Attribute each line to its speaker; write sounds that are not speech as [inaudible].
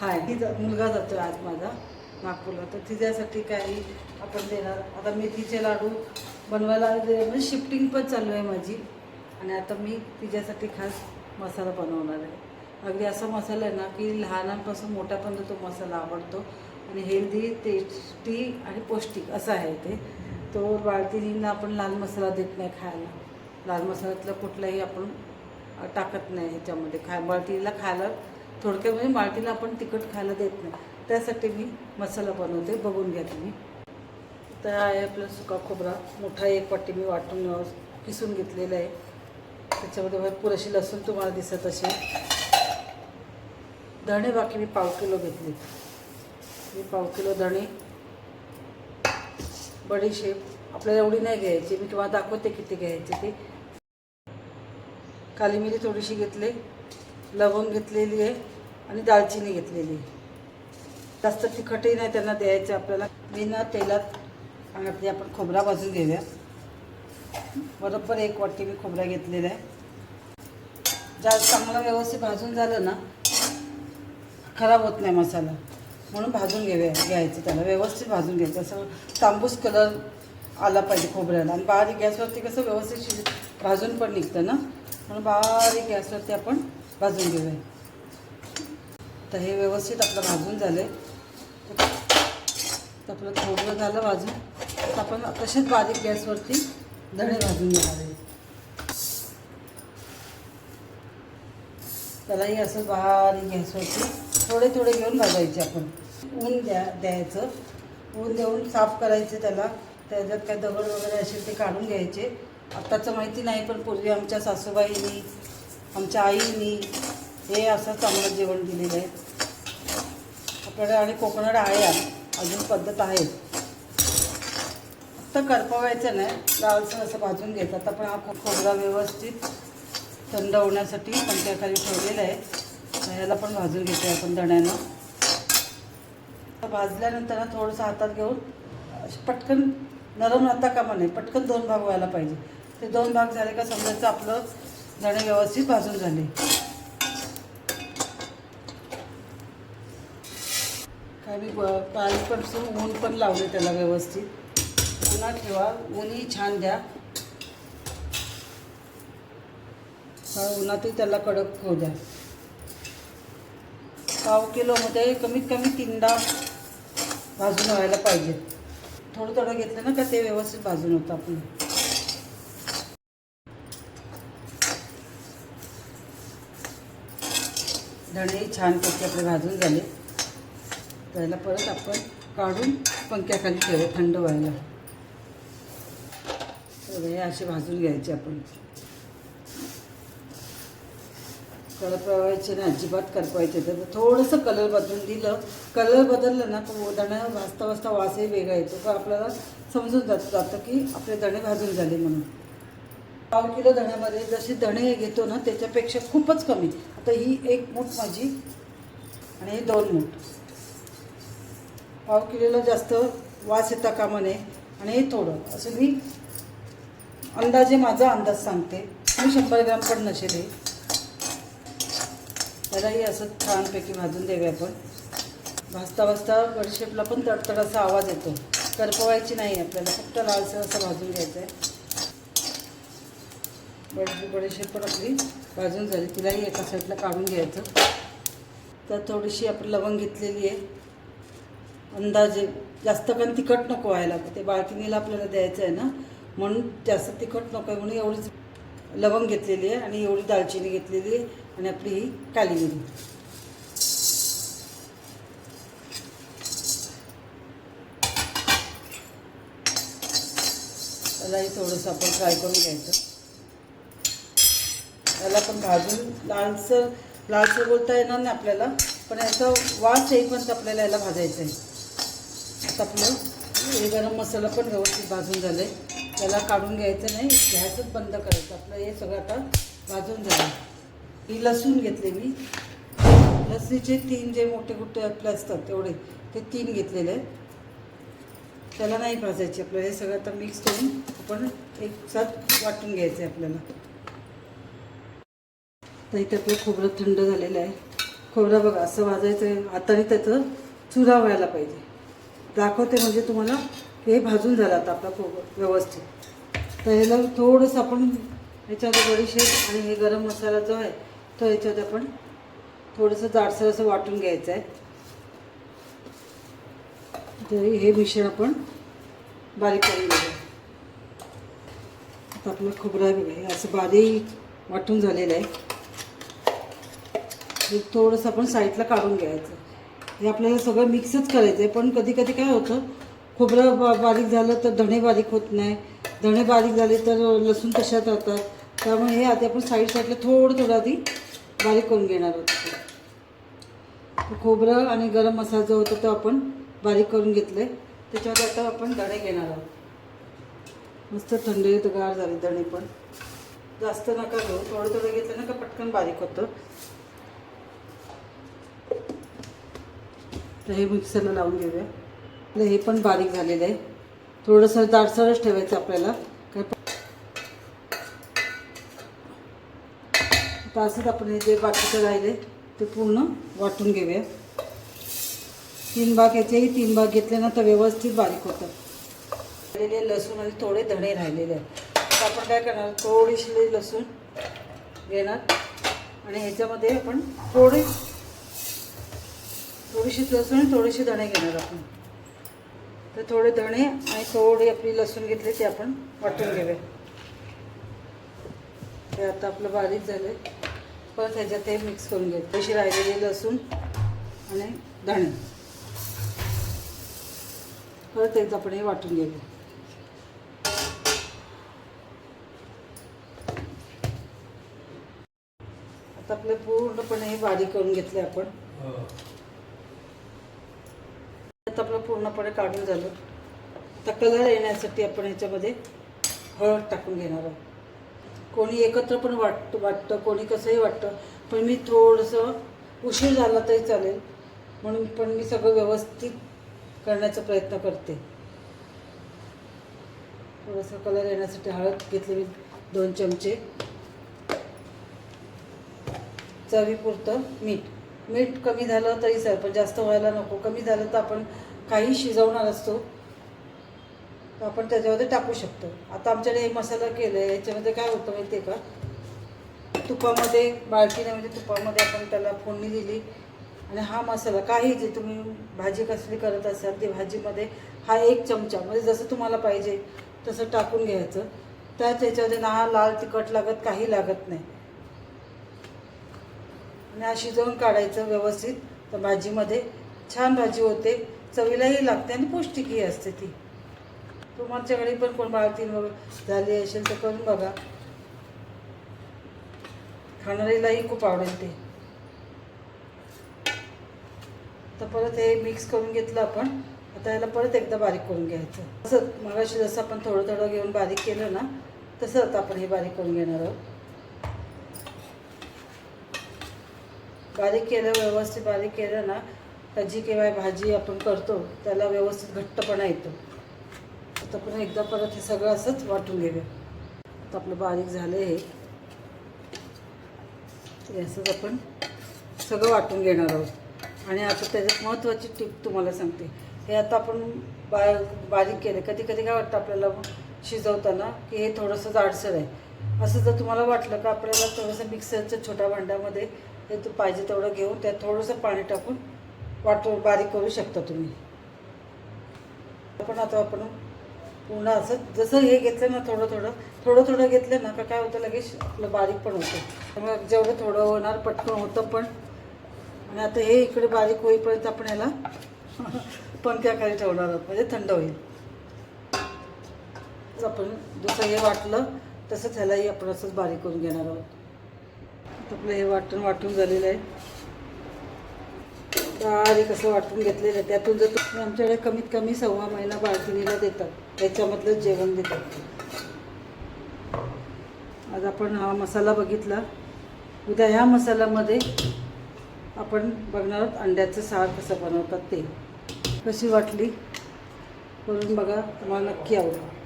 Speaker 1: हाय ती जा- मुलगा जातो आज माझा नागपूरला. तर तिच्यासाठी काही आपण देणार. आता मेथीचे लाडू बनवायला म्हणजे शिफ्टिंग पण चालू आहे माझी. आणि आता मी तिच्यासाठी खास मसाला बनवणार आहे. अगदी असा मसाला आहे ना की लहानांपासून मोठ्यापर्यंत तो मसाला आवडतो. आणि हेल्दी टेस्टी आणि पौष्टिक असा आहे ते. तो बाळतीनींना आपण लाल मसाला देत नाही खायला. लाल मसाल्यातलं कुठलाही आपण टाकत नाही ह्याच्यामध्ये. खा बाळतीला खायला थोडक्यात म्हणजे बाळतीला आपण तिखट खायला देत नाही. त्यासाठी मी मसाला बनवते. बघून घ्या तुम्ही. तर आहे आपला सुका खोबरा. मोठा एक वाटी मी वाटून किसून घेतलेला आहे. त्याच्यामध्ये भरपूर अशी लसूण तुम्हाला दिसत असेल. धणे बाकी मी पाव किलो घेतले. मी पाव किलो धणे. बडीशेप आपल्याला एवढी नाही घ्यायची. मी तुम्हाला दाखवते किती घ्यायची ते. काली मिरी थोडीशी घेतली. लवंग घेतलेली आहे आणि दालचिनी घेतलेली आहे. जास्त तिखटही नाही त्यांना द्यायचं आपल्याला. बिना तेलात आणि आपण खोबरा भाजून घेऊया. बरोबर एक वाटी मी खोबरा घेतलेला आहे. जास्त चांगला व्यवस्थित भाजून झालं ना खराब होत नाही मसाला. म्हणून भाजून घेऊया घ्यायचं त्याला. व्यवस्थित भाजून घ्यायचं. असं तांबूस कलर आला पाहिजे खोबऱ्याला. आणि बारीक गॅसवरती कसं व्यवस्थित शिज भाजून पण निघतं ना. म्हणून बारीक गॅसवरती आपण भाजून घेऊया. तर हे व्यवस्थित आपलं भाजून झालं तर आपलं थोडलं झालं भाजून. तर आपण तसेच बारीक गॅसवरती धणे भाजून घेणार आहे. त्यालाही असं बारीक गॅसवरती थोडे थोडे घेऊन भाजायचे आपण. ऊन द्या द्यायचं. ऊन देऊन साफ करायचे त्याला. त्याच्यात काय दगड वगैरे असेल ते काढून घ्यायचे. आत्ताचं माहिती नाही पण पूर्वी आमच्या सासूबाईंनी आमच्या आईनी हे असं चांगलं जेवण दिलेलं आहे. आपल्याकडे आणि कोकणात आहे अजून पद्धत आहे. फक्त करपवायचं नाही. लालसर असं भाजून घेतात. पण हा खोबरा व्यवस्थित थंड होण्यासाठी पंख्याखाली ठेवलेला आहे. ह्याला पण भाजून घेतो आपण दण्यानं तर भाजल्यानंतर ना थोडंसं हातात घेऊन पटकन नरम राहता कामा नाही पटकन दोन भाग व्हायला पाहिजे. ते दोन भाग झाले का समजायचं आपलं. धणे व्यवस्थित भाजून झाले. काय मी पण ऊन पण लावले त्याला व्यवस्थित. उन्हात ठेवा. ऊनही छान द्या. उन्हातही त्याला कडक होऊ द्या. पाव किलोमध्ये कमीत कमी तीनदा भाजून व्हायला पाहिजे. थोडं थोडं घेतलं ना का ते व्यवस्थित भाजून होतं आपण धणे छानपैकी आपले भाजून झाले. त्याला परत आपण काढून पंख्याखाली ठेवू थंड व्हायला. तर हे असे भाजून घ्यायचे आपण. करपवायचे ना अजिबात करपवायचे तर थोडंसं कलर बदलून दिलं. कलर बदललं ना तर दण्या वाजता वाजता वासही वेगळा येतो. तर आपल्याला समजून जात जातं की आपले दणे भाजून झाले म्हणून. पाव किलो धण्यामध्ये जसे धणे घेतो ना त्याच्यापेक्षा खूपच कमी. आता ही एक मूठ माझी आणि हे दोन मूठ. पाव किलोला जास्त वास येता कामा नये आणि हे थोडं. असं मी अंदाजे माझा अंदाज सांगते. मी शंभर ग्राम पण नसेल हे. त्यालाही असं छानपैकी भाजून देऊया आपण. भाजता भाजता बडीशेपला पण तडतडाचा आवाज येतो. करपवायची नाही आपल्याला फक्त लालसर असं भाजून घ्यायचं आहे बडी बडीशेप पण आपली भाजून झाली. तिलाही एका साईडला काढून घ्यायचं. तर थोडीशी आपली लवंग घेतलेली आहे. अंदाजे जास्त पण तिखट नको व्हायला. ते बाळकिनीला आपल्याला द्यायचं आहे ना म्हणून जास्त तिखट नको आहे म्हणून एवढीच लवंग घेतलेली आहे आणि एवढी दालचिनी घेतलेली आहे आणि आपली ही काली मिरी. त्यालाही थोडंसं आपण फ्राय करून घ्यायचं. याला पण भाजून लालसर लालसर बोलता येणार नाही आपल्याला पण याचा वास येईपर्यंत आपल्याला याला भाजायचं आहे आता आपलं हे गरम मसाला पण व्यवस्थित भाजून झालं आहे त्याला काढून घ्यायचं नाही गॅसच बंद करायचं. आपलं हे सगळं आता भाजून झालं ही लसूण घेतले मी. लसणीचे तीन जे मोठे कुठे आपले असतात तेवढे ते तीन घेतलेले आहेत. त्याला नाही भाजायचे आपलं. हे सगळं आता मिक्स करून आपण एक साथ वाटून घ्यायचं आहे आपल्याला. तर इथे आपलं खोबरं थंड झालेलं आहे. खोबरं बघा असं वाजायचं आहे. हाताने त्याचं चुरा व्हायला पाहिजे. दाखवते म्हणजे तुम्हाला हे भाजून झालं आता आपला खोबरं व्यवस्थित. तर ह्याला थोडंसं आपण ह्याच्यात बडीशेप आणि हे गरम मसाला जो आहे तो ह्याच्यात आपण थोडंसं जाडसर असं वाटून घ्यायचं आहे. तरी हे मिश्रण आपण बारीक करून घेऊया. आता आपलं खोबरं आहे बघा हे असं बारीक वाटून झालेलं आहे. हे थोडंसं आपण साईडला काढून घ्यायचं. हे आपल्याला सगळं मिक्सच करायचं आहे पण कधी कधी काय होतं खोबरं बा बारीक झालं तर धणे बारीक होत नाही. धणे बारीक झाले तर लसूण तशात राहतात त्यामुळे हे आधी आपण साईड साईडला थोडं थोडं आधी बारीक करून घेणार आहोत. खोबरं आणि गरम मसाला जो होता तो आपण बारीक करून घेतले त्याच्यावर आता आपण धणे घेणार आहोत. मस्त थंडी गार झाले धणे पण. जास्त नका घेऊ. थोडं थोडं घेतलं ना का पटकन बारीक होतं. तर हे मिक्सरला लावून घेऊया. आपलं हे पण बारीक झालेलं आहे. थोडंसं जाडसरच ठेवायचं आपल्याला. काय आता असंच आपण हे जे बाकीचं राहिले ते पूर्ण वाटून घेऊया. तीन भाग याचेही तीन भाग घेतले ना तर व्यवस्थित बारीक होतं. राहिलेले लसूण आणि थोडे धणे राहिलेले आहेत. तर आपण काय करणार? थोडीशी लसूण घेणार. आणि ह्याच्यामध्ये आपण थोडे थोडीशी लसूण आणि थोडेसे धणे घेणार आपण. तर थोडे धणे आणि थोडी आपली लसूण घेतली ते आपण वाटून घेऊया. ते आता आपलं बारीक झालं परत ह्याच्यात हे मिक्स करून घ्यायचं तशी राहिलेली लसूण आणि धणे. परत एकदा आपण हे वाटून घेऊया. आता आपलं पूर्णपणे हे बारीक करून घेतले आपण. हो. आता आपलं पूर्णपणे काढून झालं. आता कलर येण्यासाठी आपण ह्याच्यामध्ये हळद टाकून घेणार आहोत. कोणी एकत्र पण वाट वाटतं कोणी कसंही वाटतं पण मी थोडंसं उशीर झाला तरी चालेल. म्हणून पण मी सगळं व्यवस्थित करण्याचा प्रयत्न करते. थोडंसं कलर येण्यासाठी हळद घेतली मी दोन चमचे. चवीपुरतं मीठ. मीठ कमी झालं तरी सर पण जास्त व्हायला नको. कमी झालं तर आपण काही शिजवणार असतो. तर आपण त्याच्यामध्ये टाकू शकतो. आता आमच्याकडे हे मसाला केलं आहे याच्यामध्ये काय होतं माहिती आहे का? तुपामध्ये बाळकीने म्हणजे तुपामध्ये आपण त्याला फोडणी दिली. आणि हा मसाला काही जे तुम्ही भाजी कसली करत असाल ती भाजीमध्ये हा एक चमचा म्हणजे जसं तुम्हाला पाहिजे तसं टाकून घ्यायचं. त्याच याच्यामध्ये ना हा लाल तिखट लागत काही लागत नाही. आणि शिजवून काढायचं व्यवस्थित. तर भाजीमध्ये छान भाजी होते. चवीलाही लागते आणि पौष्टिकही असते ती. तुमच्याकडे पण कोण बाळतीन वगैरे झाली असेल तर करून बघा. खाणारीलाही खूप आवडेल ते. तर परत हे मिक्स करून घेतलं आपण. आता याला परत एकदा बारीक करून घ्यायचं. तसंच मगाशी जसं आपण थोडं थोडं घेऊन बारीक केलं ना तसंच आपण हे बारीक करून घेणार आहोत. बारीक केलं व्यवस्थित बारीक केलं ना तर जी केव्हा भाजी आपण करतो त्याला व्यवस्थित घट्टपणा येतो. आता पण एकदा परत हे सगळं असंच वाटून घेऊया. आता आपलं बारीक झालं हे. असंच आपण सगळं वाटून घेणार आहोत. आणि आता त्याच्यात महत्त्वाची टीप तुम्हाला सांगते. हे आता आपण बा बारीक केलं. कधी कधी काय वाटतं आपल्याला शिजवताना की हे थोडंसं जाडसर आहे. असं जर तुम्हाला वाटलं का आपल्याला थोडंसं मिक्सरच्या छोट्या भांड्यामध्ये हे तू पाहिजे तेवढं घेऊन त्यात थोडंसं पाणी टाकून वाटू बारीक करू शकता तुम्ही. पण आता आपण पुन्हा असं जसं हे घेतलं ना थोडं थोडं थोडं थोडं घेतलं ना का काय होतं लगेच आपलं बारीक पण होतं. त्यामुळे जेवढं थोडं होणार पटकन होतं पण. आणि आता हे इकडे बारीक होईपर्यंत आपण याला [laughs] पंख्याखाली ठेवणार आहोत म्हणजे थंड होईल. आपण जसं हे वाटलं तसंच ह्यालाही आपण असंच बारीक करून घेणार आहोत. आपलं हे वाटून वाटून झालेलं आहे. बारीक असं वाटून घेतलेलं आहे त्यातून जर तुम्ही आमच्याकडे कमीत कमी सव्वा महिना बाळकिणीला देतात. त्याच्यामधलं जेवण देतात. आज आपण हा मसाला बघितला. उद्या ह्या मसाल्यामध्ये आपण बघणार आहोत अंड्याचं सार कसं बनवतात ते. कशी वाटली? करून बघा. तुम्हाला नक्की आवडेल.